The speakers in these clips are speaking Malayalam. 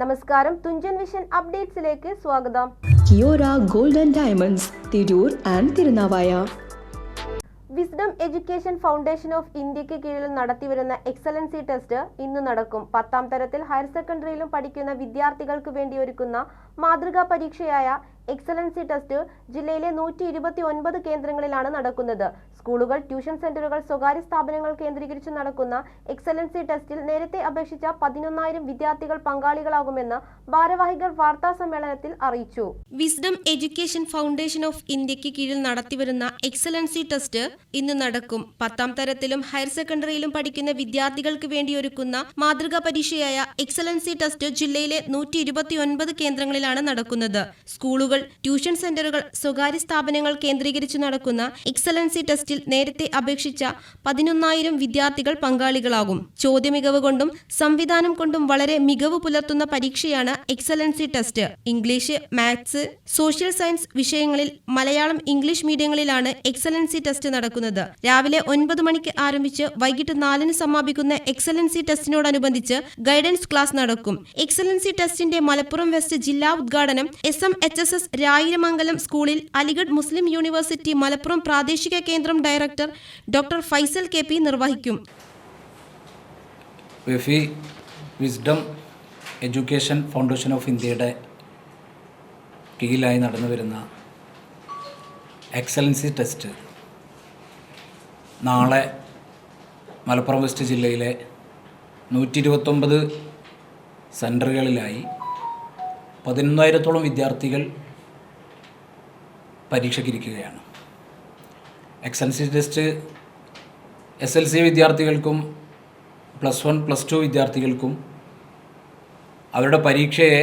നമസ്കാരം. തുഞ്ചൻ വിഷൻ അപ്ഡേറ്റ്സിലേക്ക് സ്വാഗതം. Kiyora gold and diamonds Tirur and Thirunavaya. Wisdom education foundation of ഇന്ത്യയ്ക്ക് കീഴിൽ നടത്തിവരുന്ന എക്സലൻസി ടെസ്റ്റ് ഇന്ന് നടക്കും. പത്താം തരത്തിൽ ഹയർ സെക്കൻഡറിയിലും പഠിക്കുന്ന വിദ്യാർത്ഥികൾക്ക് വേണ്ടി ഒരുക്കുന്ന മാതൃകാ പരീക്ഷയായ എക്സലൻസി ടെസ്റ്റ് ജില്ലയിലെ നൂറ്റി ഇരുപത്തി ഒൻപത് കേന്ദ്രങ്ങളിലാണ് നടക്കുന്നത്. സ്കൂളുകൾ ട്യൂഷൻ സെന്ററുകൾ സ്വകാര്യ സ്ഥാപനങ്ങൾ കേന്ദ്രീകരിച്ച് നടക്കുന്ന എക്സലൻസി ടെസ്റ്റിൽ നേരത്തെ അപേക്ഷിച്ച പതിനൊന്നായിരം വിദ്യാർത്ഥികൾ പങ്കാളികളാകുമെന്ന് ഭാരവാഹികൾ വാർത്താ സമ്മേളനത്തിൽ അറിയിച്ചു. വിസ്ഡം എഡ്യൂക്കേഷൻ ഫൗണ്ടേഷൻ ഓഫ് ഇന്ത്യയ്ക്ക് കീഴിൽ നടത്തിവരുന്ന എക്സലൻസി ടെസ്റ്റ് ഇന്ന് നടക്കും. പത്താം തരത്തിലും ഹയർ സെക്കൻഡറിയിലും പഠിക്കുന്ന വിദ്യാർത്ഥികൾക്ക് വേണ്ടി ഒരുക്കുന്ന മാതൃകാ പരീക്ഷയായ എക്സലൻസി ടെസ്റ്റ് ജില്ലയിലെ നൂറ്റി കേന്ദ്രങ്ങളിലാണ് നടക്കുന്നത്. സ്കൂളുകൾ ട്യൂഷൻ സെന്ററുകൾ സ്വകാര്യ സ്ഥാപനങ്ങൾ കേന്ദ്രീകരിച്ചു നടക്കുന്ന എക്സലൻസി ടെസ്റ്റിൽ നേരത്തെ അപേക്ഷിച്ച പതിനൊന്നായിരം വിദ്യാർത്ഥികൾ പങ്കാളികളാകും. ചോദ്യമികവ് കൊണ്ടും സംവിധാനം കൊണ്ടും വളരെ മികവ് പുലർത്തുന്ന പരീക്ഷയാണ് excellency test. English maths social science വിഷയങ്ങളിൽ മലയാളം ഇംഗ്ലീഷ് മീഡിയങ്ങളിലാണ് എക്സലൻസി ടെസ്റ്റ് നടക്കുന്നത്. രാവിലെ ഒൻപത് മണിക്ക് ആരംഭിച്ച് വൈകിട്ട് നാലിന് സമാപിക്കുന്ന എക്സലൻസി ടെസ്റ്റിനോടനുബന്ധിച്ച് ഗൈഡൻസ് ക്ലാസ് നടക്കും. എക്സലൻസി ടെസ്റ്റിന്റെ മലപ്പുറം വെസ്റ്റ് ജില്ലാ ഉദ്ഘാടനം S M H S S Rayiramangalam സ്കൂളിൽ അലിഗഡ് മുസ്ലിം യൂണിവേഴ്സിറ്റി മലപ്പുറം പ്രാദേശിക കേന്ദ്രം director doctor Faisal K P നിർവഹിക്കും. വിസ്ഡം എഡ്യൂക്കേഷൻ ഫൗണ്ടേഷൻ ഓഫ് ഇന്ത്യയുടെ കീഴിലായി നടന്നു വരുന്ന എക്സലൻസി ടെസ്റ്റ് നാളെ മലപ്പുറം വെസ്റ്റ് ജില്ലയിലെ നൂറ്റി ഇരുപത്തൊമ്പത് സെന്ററുകളിലായി പതിനൊന്നായിരത്തോളം വിദ്യാർത്ഥികൾ പരീക്ഷയ്ക്കിരിക്കുകയാണ്. Excellency test S L C വിദ്യാർത്ഥികൾക്കും പ്ലസ് വൺ പ്ലസ് ടു വിദ്യാർത്ഥികൾക്കും അവരുടെ പരീക്ഷയെ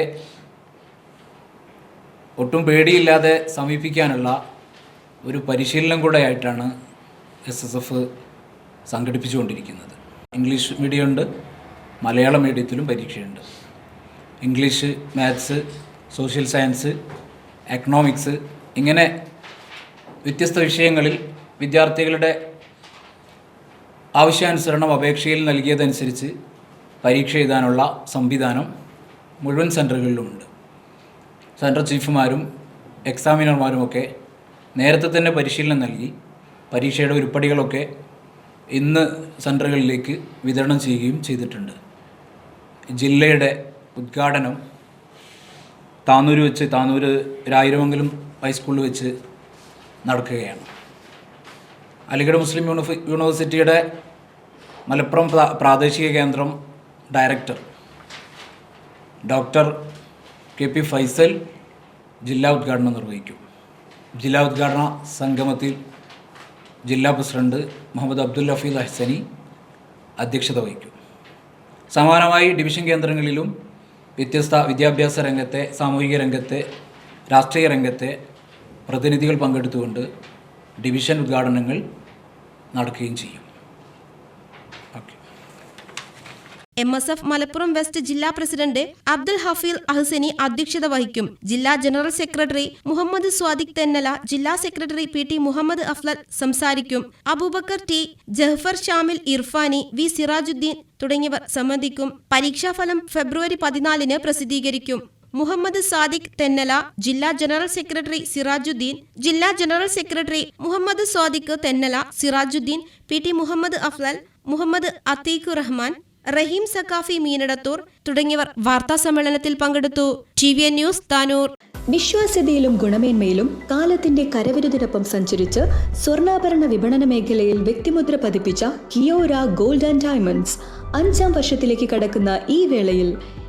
ഒട്ടും പേടിയില്ലാതെ സമീപിക്കാനുള്ള ഒരു പരിശീലനം കൂടെ ആയിട്ടാണ് എസ് എസ് എഫ് സംഘടിപ്പിച്ചുകൊണ്ടിരിക്കുന്നത് ഇംഗ്ലീഷ് മീഡിയമുണ്ട് മലയാളം മീഡിയത്തിലും പരീക്ഷയുണ്ട്. English maths social science economics ഇങ്ങനെ വ്യത്യസ്ത വിഷയങ്ങളിൽ വിദ്യാർത്ഥികളുടെ ആവശ്യാനുസരണം അപേക്ഷയിൽ നൽകിയതനുസരിച്ച് പരീക്ഷ എഴുതാനുള്ള സംവിധാനം മുഴുവൻ സെന്ററുകളിലുമുണ്ട് സെന്റർ ചീഫുമാരും എക്സാമിനർമാരുമൊക്കെ നേരത്തെ തന്നെ പരിശീലനം നൽകി പരീക്ഷയുടെ ഉരുപ്പടികളൊക്കെ ഇന്ന് സെന്ററുകളിലേക്ക് വിതരണം ചെയ്യുകയും ചെയ്തിട്ടുണ്ട്. ജില്ലയുടെ ഉദ്ഘാടനം താനൂർ വെച്ച് താനൂർ രായിരമംഗലം ഹൈസ്കൂളിൽ വെച്ച് നടക്കുകയാണ്. അലിഗഡ് മുസ്ലിം യൂണിഫ യൂണിവേഴ്സിറ്റിയുടെ മലപ്പുറം പ്രാദേശിക കേന്ദ്രം director doctor K P Faisal ജില്ലാ ഉദ്ഘാടനം നിർവഹിക്കും. ജില്ലാ ഉദ്ഘാടന സംഗമത്തിൽ ജില്ലാ പ്രസിഡന്റ് മുഹമ്മദ് അബ്ദുൽ ഹഫീദ് അഹ്സനി അധ്യക്ഷത വഹിക്കും. സമാനമായി ഡിവിഷൻ കേന്ദ്രങ്ങളിലും വ്യത്യസ്ത വിദ്യാഭ്യാസ രംഗത്തെ സാമൂഹിക രംഗത്തെ രാഷ്ട്രീയ രംഗത്തെ പ്രതിനിധികൾ പങ്കെടുത്തുകൊണ്ട് ഡിവിഷൻ ഉദ്ഘാടനങ്ങൾ നടക്കുകയും ചെയ്യും. M S F Malappuram west ജില്ലാ പ്രസിഡന്റ് അബ്ദുൽ ഹഫീൽ അഹ്സനി അധ്യക്ഷത വഹിക്കും. ജില്ലാ ജനറൽ സെക്രട്ടറി മുഹമ്മദ് സ്വാദിഖ് തെന്നല ജില്ലാ secretary P T Muhammad Aflal സംസാരിക്കും. അബൂബക്കർ ടി ജഹ്ഫർ ഷാമിൽ ഇർഫാനി വി സിറാജുദ്ദീൻ തുടങ്ങിയവർ സംബന്ധിക്കും. പരീക്ഷാഫലം ഫെബ്രുവരി പതിനാലിന് പ്രസിദ്ധീകരിക്കും. മുഹമ്മദ് സാദിഖ് തെന്നല ജില്ലാ ജനറൽ സെക്രട്ടറി സിറാജുദ്ദീൻ ജില്ലാ general secretary Muhammad Sadiq Thennala Sirajuddeen P T Muhammad Afzal Muhammad Atheequ Rahman Raheem Sakafi Meenadathur തുടങ്ങിയവർ വാർത്താ സമ്മേളനത്തിൽ പങ്കെടുത്തു. T V N news Tanur. വിശ്വാസ്യതയിലും ഗുണമേന്മയിലും കാലത്തിന്റെ കരവിരുതിനൊപ്പം സഞ്ചരിച്ച് സ്വർണാഭരണ വിപണന മേഖലയിൽ വ്യക്തിമുദ്ര പതിപ്പിച്ച കിയോര ഗോൾഡ് ആൻഡ് ഡയമണ്ട്സ് അഞ്ചാം വർഷത്തിലേക്ക് കടക്കുന്ന ഈ വേളയിൽ